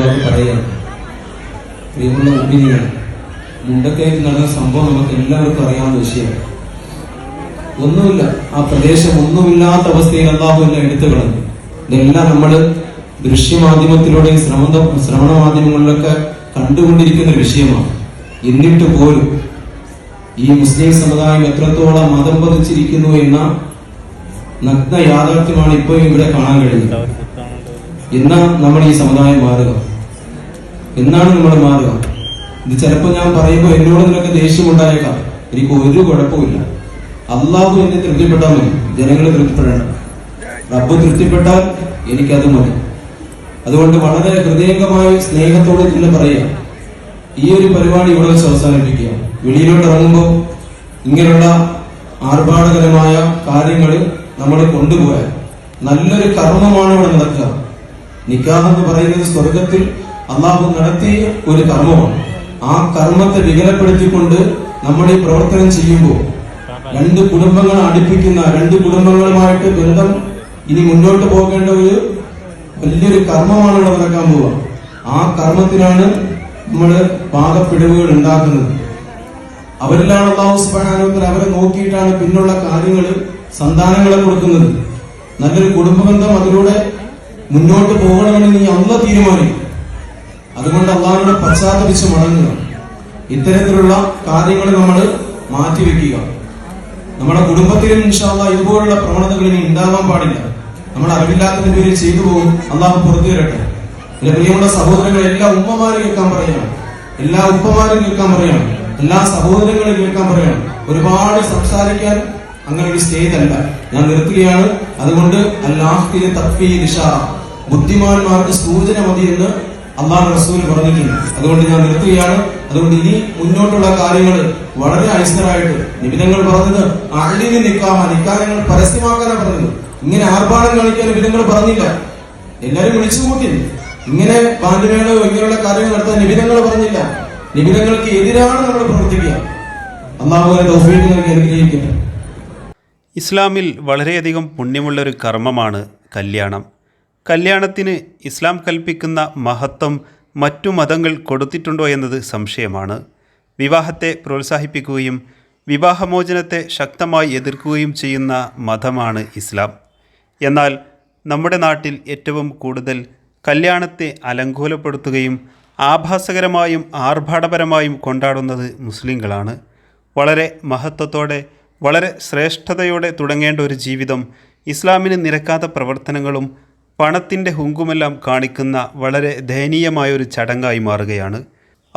വാക്ക് പറയുകയാണ് പ്രിയമുള്ള മുമ്പിനിയാണ് മുണ്ടക്കയത്ത് നടന്ന സംഭവം നമുക്ക് എല്ലാവർക്കും അറിയാവുന്ന വിഷയമാണ്. ഒന്നുമില്ല. ആ പ്രദേശം ഒന്നുമില്ലാത്ത അവസ്ഥയിൽ അള്ളാഹു എല്ലാം എടുത്തു കളഞ്ഞു. ഇതെല്ലാം നമ്മൾ ദൃശ്യമാധ്യമത്തിലൂടെയും ശ്രവണ ശ്രവണ മാധ്യമങ്ങളിലൊക്കെ കണ്ടുകൊണ്ടിരിക്കുന്ന വിഷയമാണ്. എന്നിട്ട് പോലും ഈ മുസ്ലിം സമുദായം എത്രത്തോളം മതം പതിച്ചിരിക്കുന്നു എന്ന നഗ്ന യാഥാർത്ഥ്യമാണ് ഇപ്പോഴും ഇവിടെ കാണാൻ കഴിയുന്നത്. എന്നാ നമ്മൾ ഈ സമുദായം മാറുക? എന്നാണ് നമ്മൾ മാറുക? ഇത് ചിലപ്പോൾ ഞാൻ പറയുമ്പോൾ എന്നോട് നിനക്ക് ദേഷ്യം ഉണ്ടായേക്കാം. എനിക്ക് ഒരു കുഴപ്പമില്ല അള്ളാഹു എന്നെ തൃപ്തിപ്പെട്ടാൽ മതി. ജനങ്ങൾ തൃപ്തിപ്പെടണം റബ്ബ് തൃപ്തിപ്പെട്ടാൽ എനിക്കത് മതി. അതുകൊണ്ട് വളരെ ഹൃദയംഗമായ സ്നേഹത്തോടെ തന്നെ പറയുക. ഈ ഒരു പരിപാടി ഇവിടെ വെച്ച് അവസാനിപ്പിക്കുക. വെളിയിലോട്ട് ഇറങ്ങുമ്പോൾ ഇങ്ങനെയുള്ള ആർഭാടകരമായ കാര്യങ്ങൾ നമ്മൾ കൊണ്ടുപോയാൽ നല്ലൊരു കർമ്മമാണ് ഇവിടെ നടക്കുക. നിക്കാഹ് എന്ന് പറയുന്നത് സ്വർഗത്തിൽ അള്ളാഹു നടത്തിയ ഒരു കർമ്മമാണ്. ആ കർമ്മത്തെ വികലപ്പെടുത്തിക്കൊണ്ട് നമ്മൾ ഈ പ്രവർത്തനം ചെയ്യുമ്പോൾ രണ്ട് കുടുംബങ്ങൾ അടുപ്പിക്കുന്ന രണ്ട് കുടുംബങ്ങളുമായിട്ട് ബന്ധം ഇനി മുന്നോട്ട് പോകേണ്ട ഒരു വലിയൊരു കർമ്മമാണ് ഇവിടെ നടക്കാൻ പോവുക. ആ കർമ്മത്തിനാണ് നമ്മൾ പാകപ്പിടിവുകൾ ഉണ്ടാക്കുന്നത്. അവരിലാണ് അള്ളാഹു സുബ്ഹാനഹു അവരെ നോക്കിയിട്ടാണ് പിന്നുള്ള കാര്യങ്ങൾ സന്താനങ്ങളെ കൊടുക്കുന്നത്. നല്ലൊരു കുടുംബബന്ധം അതിലൂടെ മുന്നോട്ട് പോകണമെന്ന് നീ അല്ല തീരുമാനിക്കും. അതുകൊണ്ട് അള്ളാഹിനോട് പശ്ചാത്തപിച്ച് മടങ്ങുക. ഇത്തരത്തിലുള്ള കാര്യങ്ങൾ നമ്മൾ മാറ്റിവെക്കുക. നമ്മുടെ കുടുംബത്തിലും ഇൻഷാല്ല ഇതുപോലുള്ള പ്രവണതകൾ ഇനി ഉണ്ടാവാൻ പാടില്ല. നമ്മൾ അറിവില്ലാത്തതിന്റെ പേരിൽ ചെയ്തു പോകും. അള്ളാഹു പുറത്തു വരട്ടെ. എന്റെ പ്രിയമുള്ള സഹോദരങ്ങൾ എല്ലാ ഉമ്മമാരും കേൾക്കാൻ പറയണം. എല്ലാ ഉപ്പമാരും കേൾക്കാൻ പറയണം. എല്ലാ സഹോദരങ്ങളും കേൾക്കാൻ പറയണം. ഒരുപാട് സംസാരിക്കാൻ അങ്ങനെ ഒരു സ്റ്റേജ് അല്ല. ഞാൻ നിർത്തുകയാണ്. അതുകൊണ്ട് അല്ലാഹ് തഫ്വീ ഇഷാറ ബുദ്ധിമാന്മാർക്ക് സൂചന മതി എന്ന് അള്ളാഹ് റസൂൽ പറഞ്ഞിട്ടുണ്ട്. അതുകൊണ്ട് ഞാൻ നിർത്തുകയാണ്. അതുകൊണ്ട് ഇനി മുന്നോട്ടുള്ള കാര്യങ്ങൾ വളരെ ഐശ്വരായിട്ട് നിബിധങ്ങൾ പറഞ്ഞത് അള്ളിന് നിൽക്കാമ നിക്കാരങ്ങൾ പരസ്യമാക്കാനാണ് പറഞ്ഞത്. ഇങ്ങനെ ആർഭാടം കാണിക്കാൻ നിബിധങ്ങൾ പറഞ്ഞില്ല. എല്ലാരും വിളിച്ചു കൂട്ടി. ഇങ്ങനെ പാൻഡുമേളോ ഇങ്ങനെയുള്ള കാര്യങ്ങൾ നടത്താൻ നിബിധങ്ങൾ പറഞ്ഞില്ല. നിബിധങ്ങൾക്ക് എതിരാണ് നമ്മൾ പ്രവർത്തിക്കുക. ഇസ്ലാമിൽ വളരെയധികം പുണ്യമുള്ള ഒരു കർമ്മമാണ് കല്യാണം. കല്യാണത്തിന് ഇസ്ലാം കൽപ്പിക്കുന്ന മഹത്വം മറ്റു മതങ്ങൾ കൊടുത്തിട്ടുണ്ടോ എന്നത് സംശയമാണ്. വിവാഹത്തെ പ്രോത്സാഹിപ്പിക്കുകയും വിവാഹമോചനത്തെ ശക്തമായി എതിർക്കുകയും ചെയ്യുന്ന മതമാണ് ഇസ്ലാം. എന്നാൽ നമ്മുടെ നാട്ടിൽ ഏറ്റവും കൂടുതൽ കല്യാണത്തെ അലങ്കോലപ്പെടുത്തുകയും ആഭാസകരമായും ആർഭാടപരമായും കൊണ്ടാടുന്നത് മുസ്ലിങ്ങളാണ്. വളരെ മഹത്വത്തോടെ വളരെ ശ്രേഷ്ഠതയോടെ തുടങ്ങേണ്ട ഒരു ജീവിതം ഇസ്ലാമിന് നിരക്കാത്ത പ്രവർത്തനങ്ങളും പണത്തിന്റെ ഹുങ്കുമെല്ലാം കാണിക്കുന്ന വളരെ ദയനീയമായ ഒരു ചടങ്ങായി മാറുകയാണ്.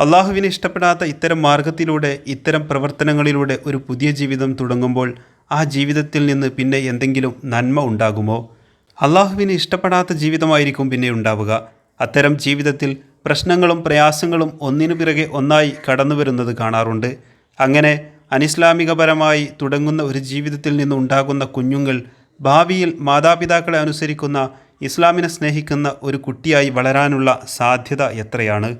അള്ളാഹുവിന് ഇഷ്ടപ്പെടാത്ത ഇത്തരം മാർഗത്തിലൂടെ ഇത്തരം പ്രവർത്തനങ്ങളിലൂടെ ഒരു പുതിയ ജീവിതം തുടങ്ങുമ്പോൾ ആ ജീവിതത്തിൽ നിന്ന് പിന്നെ എന്തെങ്കിലും നന്മ ഉണ്ടാകുമോ? അള്ളാഹുവിന് ഇഷ്ടപ്പെടാത്ത ജീവിതമായിരിക്കും പിന്നെ ഉണ്ടാവുക. അത്തരം ജീവിതത്തിൽ പ്രശ്നങ്ങളും പ്രയാസങ്ങളും ഒന്നിനു പിറകെ ഒന്നായി കടന്നു വരുന്നത് കാണാറുണ്ട്. അങ്ങനെ അനിസ്ലാമികപരമായി തുടങ്ങുന്ന ഒരു ജീവിതത്തിൽ നിന്നുണ്ടാകുന്ന കുഞ്ഞുങ്ങൾ ഭാവിയിൽ മാതാപിതാക്കളെ അനുസരിക്കുന്ന ഇസ്ലാമിനെ സ്നേഹിക്കുന്ന ഒരു കുട്ടിയായി വളരാനുള്ള സാധ്യത എത്രയാണ്?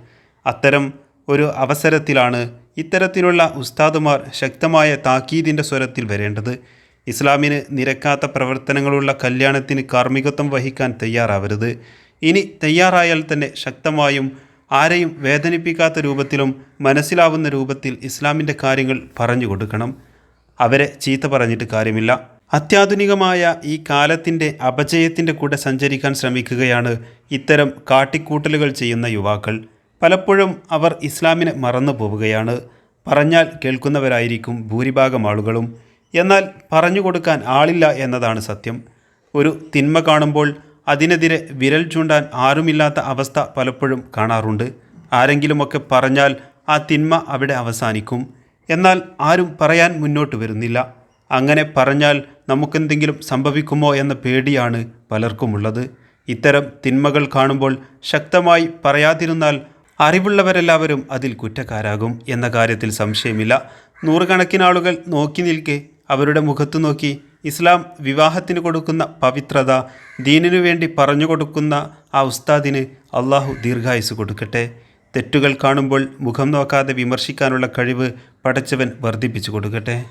അത്തരം ഒരു അവസരത്തിലാണ് ഇത്തരത്തിലുള്ള ഉസ്താദുമാർ ശക്തമായ താക്കീതിന്റെ സ്വരത്തിൽ വരേണ്ടത്. ഇസ്ലാമിന് നിരക്കാത്ത പ്രവർത്തനങ്ങളുള്ള കല്യാണത്തിന് കാർമ്മികത്വം വഹിക്കാൻ തയ്യാറാവരുത്. ഇനി തയ്യാറായാൽ തന്നെ ശക്തമായും ആരെയും വേദനിപ്പിക്കാത്ത രൂപത്തിലും മനസ്സിലാവുന്ന രൂപത്തിൽ ഇസ്ലാമിന്റെ കാര്യങ്ങൾ പറഞ്ഞു കൊടുക്കണം. അവരെ ചീത്ത പറഞ്ഞിട്ട് കാര്യമില്ല. അത്യാധുനികമായ ഈ കാലത്തിന്റെ അപജയത്തിന്റെ കൂടെ സഞ്ചരിക്കാൻ ശ്രമിക്കുകയാണ് ഇത്തരം കാട്ടിക്കൂട്ടലുകൾ ചെയ്യുന്ന യുവാക്കൾ. പലപ്പോഴും അവർ ഇസ്ലാമിനെ മറന്നു പോവുകയാണ്. പറഞ്ഞാൽ കേൾക്കുന്നവരായിരിക്കും ഭൂരിഭാഗം ആളുകളും. എന്നാൽ പറഞ്ഞു കൊടുക്കാൻ ആളില്ല എന്നതാണ് സത്യം. ഒരു തിന്മ കാണുമ്പോൾ അതിനെതിരെ വിരൽ ചൂണ്ടാൻ ആരുമില്ലാത്ത അവസ്ഥ പലപ്പോഴും കാണാറുണ്ട്. ആരെങ്കിലുമൊക്കെ പറഞ്ഞാൽ ആ തിന്മ അവിടെ അവസാനിക്കും. എന്നാൽ ആരും പറയാൻ മുന്നോട്ട് വരുന്നില്ല. അങ്ങനെ പറഞ്ഞാൽ നമുക്കെന്തെങ്കിലും സംഭവിക്കുമോ എന്ന പേടിയാണ് പലർക്കുമുള്ളത്. ഇത്തരം തിന്മകൾ കാണുമ്പോൾ ശക്തമായി പറയാതിരുന്നാൽ അറിവുള്ളവരെല്ലാവരും അതിൽ കുറ്റക്കാരാകും എന്ന കാര്യത്തിൽ സംശയമില്ല. നൂറുകണക്കിന് ആളുകൾ നോക്കി നിൽക്കെ അവരുടെ മുഖത്തു നോക്കി ഇസ്ലാം വിവാഹത്തിന് കൊടുക്കുന്ന പവിത്രത ദീനിനു വേണ്ടി പറഞ്ഞു കൊടുക്കുന്ന ആ ഉസ്താദിന് അള്ളാഹു ദീർഘായുസ് കൊടുക്കട്ടെ. തെറ്റുകൾ കാണുമ്പോൾ മുഖം നോക്കാതെ വിമർശിക്കാനുള്ള കഴിവ് പടച്ചവൻ വർദ്ധിപ്പിച്ചു കൊടുക്കട്ടെ.